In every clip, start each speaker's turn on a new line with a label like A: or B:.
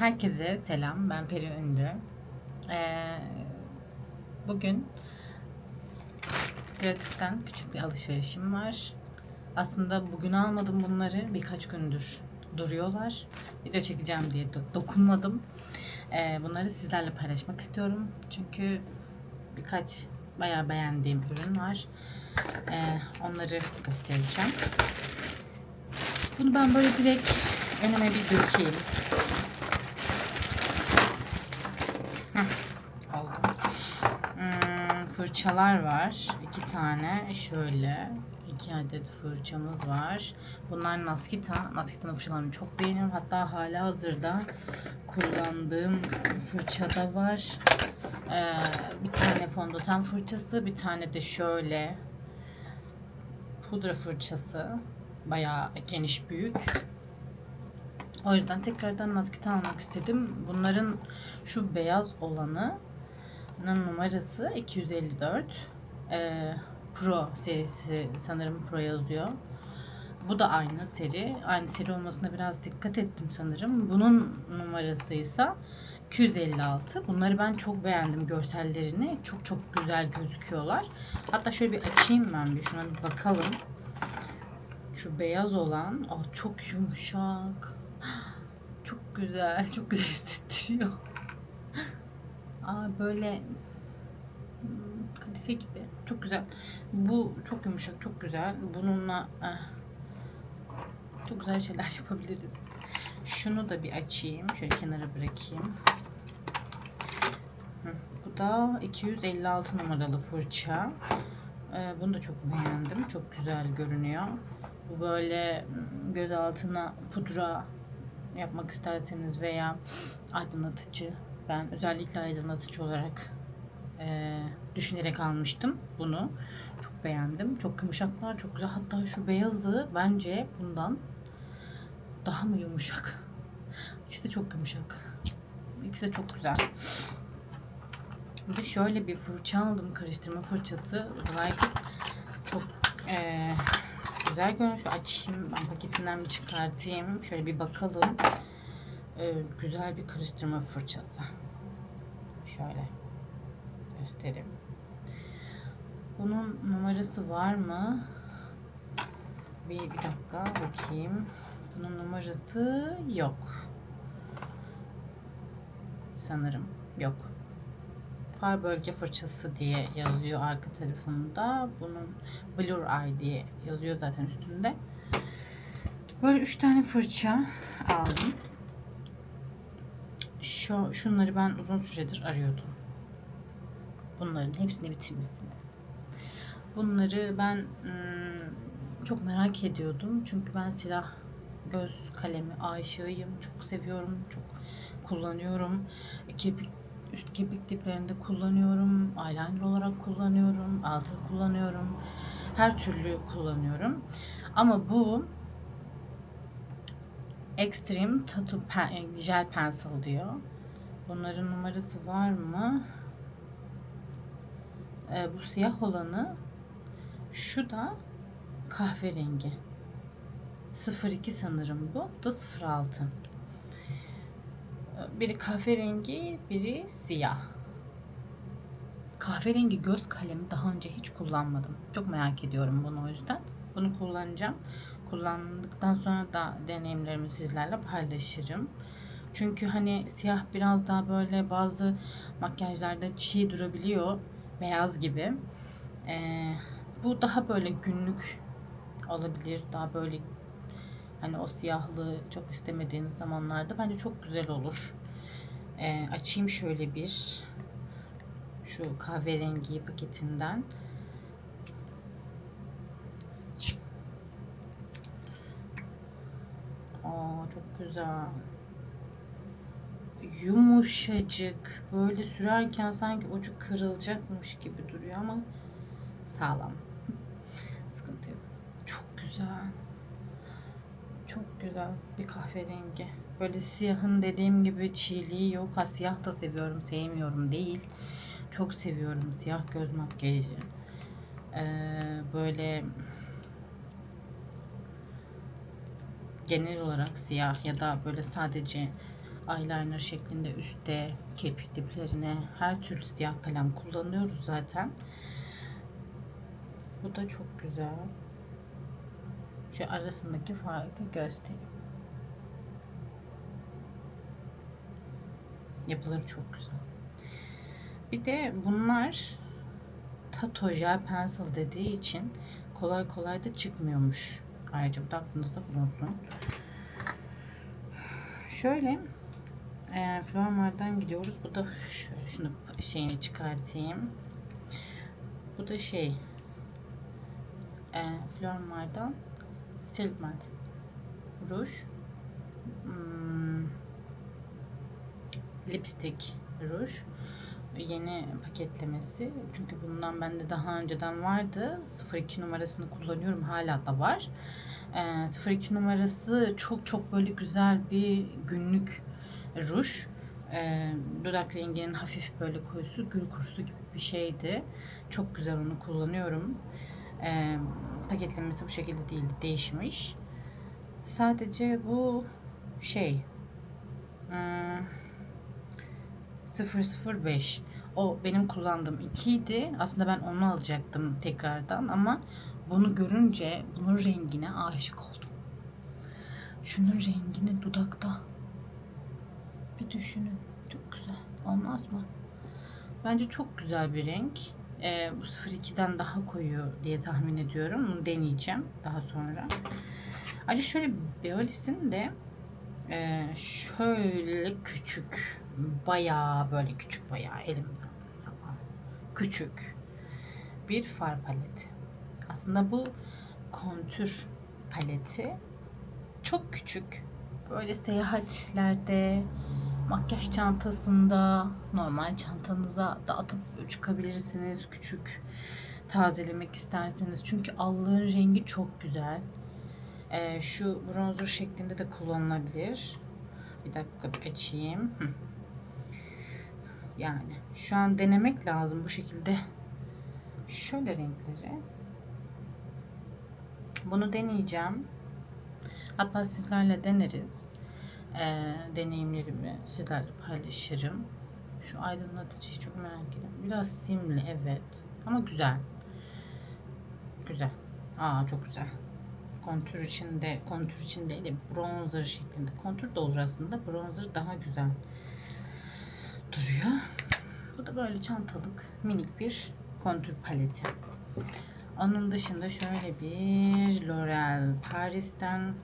A: Herkese selam. Ben Peri Ündü. Ee, bugün Gratis'ten küçük bir alışverişim var. Aslında bugün almadım bunları. Birkaç gündür duruyorlar. Video çekeceğim diye do- dokunmadım. Ee, bunları sizlerle paylaşmak istiyorum. Çünkü birkaç bayağı beğendiğim ürün var. Ee, onları göstereceğim. Bunu ben böyle direkt önüme bir dökeyim. oldu. Hmm, fırçalar var. iki tane. Şöyle. iki adet fırçamız var. Bunlar Naskita. Naskita'nın fırçalarını çok beğeniyorum. Hatta hala hazırda kullandığım fırçada var. Ee, bir tane fondöten fırçası. Bir tane de şöyle pudra fırçası. Bayağı geniş büyük. O yüzden tekrardan Naskit'i almak istedim. Bunların şu beyaz olanı numarası 254. Ee, Pro serisi sanırım Pro yazıyor. Bu da aynı seri. Aynı seri olmasına biraz dikkat ettim sanırım. Bunun numarası ise 256. Bunları ben çok beğendim görsellerini. Çok çok güzel gözüküyorlar. Hatta şöyle bir açayım ben bir şuna bir bakalım. Şu beyaz olan oh, çok yumuşak. Çok güzel. Çok güzel hissettiriyor. Aa böyle hmm, kadife gibi. Çok güzel. Bu çok yumuşak, çok güzel. Bununla eh, çok güzel şeyler yapabiliriz. Şunu da bir açayım. Şöyle kenara bırakayım. Bu da 256 numaralı fırça. Ee, bunu da çok beğendim. Çok güzel görünüyor. Bu böyle mm, göz altına pudra yapmak isterseniz veya aydınlatıcı ben özellikle aydınlatıcı olarak e, düşünerek almıştım bunu. Çok beğendim. Çok yumuşaklar, çok güzel. Hatta şu beyazı bence bundan daha mı yumuşak? İkisi de çok yumuşak. İkisi de çok güzel. Bir de şöyle bir fırça aldım. Karıştırma fırçası. Like çok e, güzel görünüyor. Açayım. Ben paketinden bir çıkartayım. Şöyle bir bakalım. E, güzel bir karıştırma fırçası. Şöyle göstereyim. Bunun numarası var mı? Bir, bir dakika bakayım. Bunun numarası yok. Sanırım yok. Far bölge fırçası diye yazıyor arka tarafında. Bunun Blur Eye diye yazıyor zaten üstünde. Böyle üç tane fırça aldım. Şu, şunları ben uzun süredir arıyordum. Bunların hepsini bitirmişsiniz. Bunları ben ım, çok merak ediyordum. Çünkü ben silah, göz kalemi aşığıyım. Çok seviyorum. Çok kullanıyorum. Kirpik, üst kirpik diplerinde kullanıyorum. Eyeliner olarak kullanıyorum. Altı kullanıyorum. Her türlü kullanıyorum. Ama bu Extreme Tattoo Pen, Gel Pencil diyor. Bunların numarası var mı? Ee, bu siyah olanı şu da kahverengi. 02 sanırım bu. Bu da 06. Ee, Biri kahverengi, biri siyah. Kahverengi göz kalemi daha önce hiç kullanmadım. Çok merak ediyorum bunu o yüzden. Bunu kullanacağım. Kullandıktan sonra da deneyimlerimi sizlerle paylaşırım. Çünkü hani siyah biraz daha böyle bazı makyajlarda çiğ durabiliyor. Beyaz gibi. Ee, bu daha böyle günlük olabilir. Daha böyle hani o siyahlığı çok istemediğiniz zamanlarda bence çok güzel olur. Ee, açayım şöyle bir şu kahverengi paketinden. Aa çok güzel. Yumuşacık. Böyle sürerken sanki ucu kırılacakmış gibi duruyor ama sağlam. Sıkıntı yok. Çok güzel. Çok güzel bir kahverengi. Böyle siyahın dediğim gibi çiğliği yok. Ha siyah da seviyorum, sevmiyorum değil. Çok seviyorum siyah göz makyajı. Ee, böyle genel olarak siyah ya da böyle sadece eyeliner şeklinde üstte kirpik diplerine her türlü siyah kalem kullanıyoruz zaten. Bu da çok güzel. Şu arasındaki farkı göstereyim. Yapıları çok güzel. Bir de bunlar Tato Gel Pencil dediği için kolay kolay da çıkmıyormuş. Ayrıca bu da aklınızda bulunsun. Şöyle e, Flormar'dan gidiyoruz. Bu da şöyle şunu şeyini çıkartayım. Bu da şey e, Flormar'dan Silk Matte ruj hmm, lipstick ruj yeni paketlemesi. Çünkü bundan bende daha önceden vardı. 02 numarasını kullanıyorum. Hala da var. Ee, 02 numarası çok çok böyle güzel bir günlük ruj. Ee, dudak renginin hafif böyle koyusu, gül kurusu gibi bir şeydi. Çok güzel onu kullanıyorum. Ee, paketlemesi bu şekilde değildi. Değişmiş. Sadece bu şey hmm, 005 o benim kullandığım 2 idi. Aslında ben onu alacaktım tekrardan ama bunu görünce bunun rengine aşık oldum. Şunun rengini dudakta bir düşünün. Çok güzel. Olmaz mı? Bence çok güzel bir renk. Ee, bu 02'den daha koyu diye tahmin ediyorum. Bunu deneyeceğim daha sonra. Ayrıca şöyle Beolis'in de e, şöyle küçük bayağı böyle küçük bayağı elimde küçük bir far paleti. Aslında bu kontür paleti çok küçük. Böyle seyahatlerde, makyaj çantasında, normal çantanıza da atıp çıkabilirsiniz. Küçük tazelemek isterseniz. Çünkü allığın rengi çok güzel. Ee, şu bronzer şeklinde de kullanılabilir. Bir dakika açayım. Hı. Yani şu an denemek lazım bu şekilde. Şöyle renkleri. Bunu deneyeceğim. Hatta sizlerle deneriz. Ee, deneyimlerimi sizlerle paylaşırım. Şu aydınlatıcıyı çok merak ediyorum. Biraz simli evet. Ama güzel. Güzel. Aa çok güzel. Kontür içinde, kontür içinde değil de bronzer şeklinde. Kontür de olur aslında. Bronzer daha güzel duruyor. Bu da böyle çantalık minik bir kontür paleti. Onun dışında şöyle bir L'Oreal Paris'ten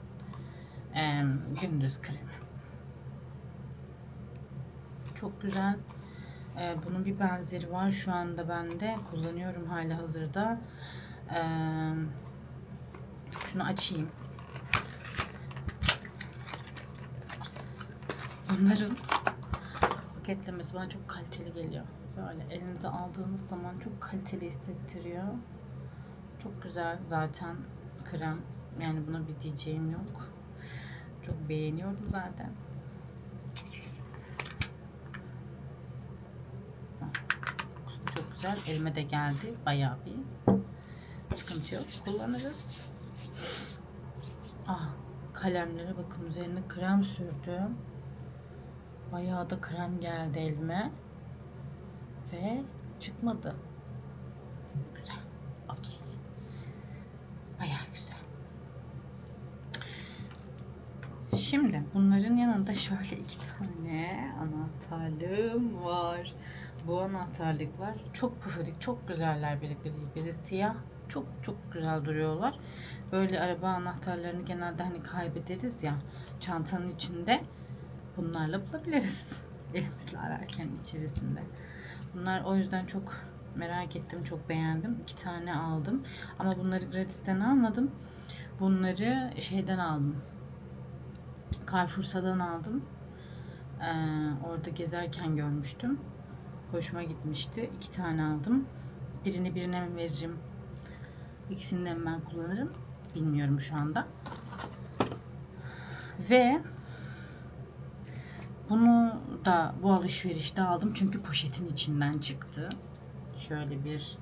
A: e, gündüz kremi. Çok güzel. E, bunun bir benzeri var şu anda bende. Kullanıyorum hala hazırda. E, şunu açayım. Bunların paketlemesi bana çok kaliteli geliyor. Böyle elinize aldığınız zaman çok kaliteli hissettiriyor. Çok güzel zaten krem. Yani buna bir diyeceğim yok. Çok beğeniyorum zaten. Çok güzel. Elime de geldi. Bayağı bir sıkıntı yok. Kullanırız. Ah kalemlere bakın üzerine krem sürdüm. Bayağı da krem geldi elime. Ve çıkmadı. Güzel. Okey. Bayağı güzel. Şimdi bunların yanında şöyle iki tane anahtarlığım var. Bu anahtarlıklar çok püfürük, çok güzeller. Biri siyah. Çok çok güzel duruyorlar. Böyle araba anahtarlarını genelde hani kaybederiz ya çantanın içinde bunlarla bulabiliriz. Elimizle ararken içerisinde. Bunlar o yüzden çok merak ettim. Çok beğendim. İki tane aldım. Ama bunları gratisten almadım. Bunları şeyden aldım. Carrefour'dan aldım. Ee, orada gezerken görmüştüm. Hoşuma gitmişti. İki tane aldım. Birini birine mi veririm? İkisini de ben kullanırım. Bilmiyorum şu anda. Ve bunu da bu alışverişte aldım çünkü poşetin içinden çıktı. Şöyle bir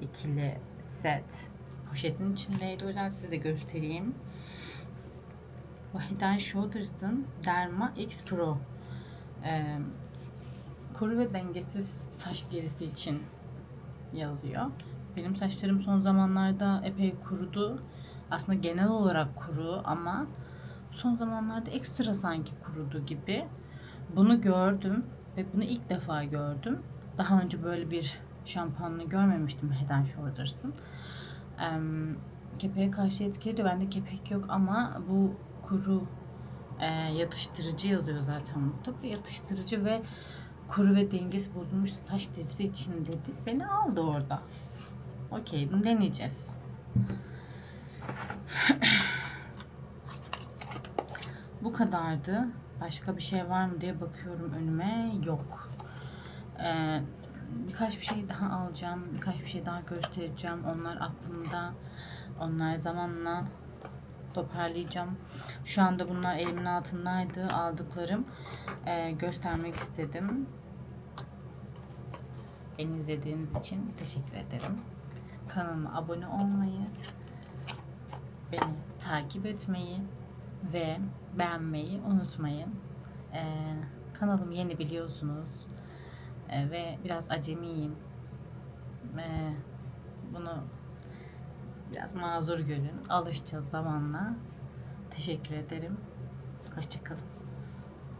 A: ikili set poşetin içindeydi. O yüzden size de göstereyim. Bu Head Shoulders'ın Derma X Pro Ee, kuru ve dengesiz saç derisi için yazıyor. Benim saçlarım son zamanlarda epey kurudu. Aslında genel olarak kuru ama son zamanlarda ekstra sanki kurudu gibi. Bunu gördüm ve bunu ilk defa gördüm. Daha önce böyle bir şampuanını görmemiştim Head and Shoulders'ın. Em, kepeğe karşı etkili diyor. Bende kepek yok ama bu kuru e, yatıştırıcı yazıyor zaten burada. Yatıştırıcı ve kuru ve dengesi bozulmuş saç derisi için dedi. Beni aldı orada. Okey, deneyeceğiz. Bu kadardı. Başka bir şey var mı diye bakıyorum önüme. Yok. Ee, birkaç bir şey daha alacağım. Birkaç bir şey daha göstereceğim. Onlar aklımda. Onlar zamanla toparlayacağım. Şu anda bunlar elimin altındaydı. Aldıklarım. Ee, göstermek istedim. Beni izlediğiniz için teşekkür ederim. Kanalıma abone olmayı, beni takip etmeyi ve beğenmeyi unutmayın. Ee, kanalım yeni biliyorsunuz Ee, ve biraz acemiyim. Ee, bunu biraz mazur görün. Alışacağız zamanla. Teşekkür ederim. Hoşçakalın.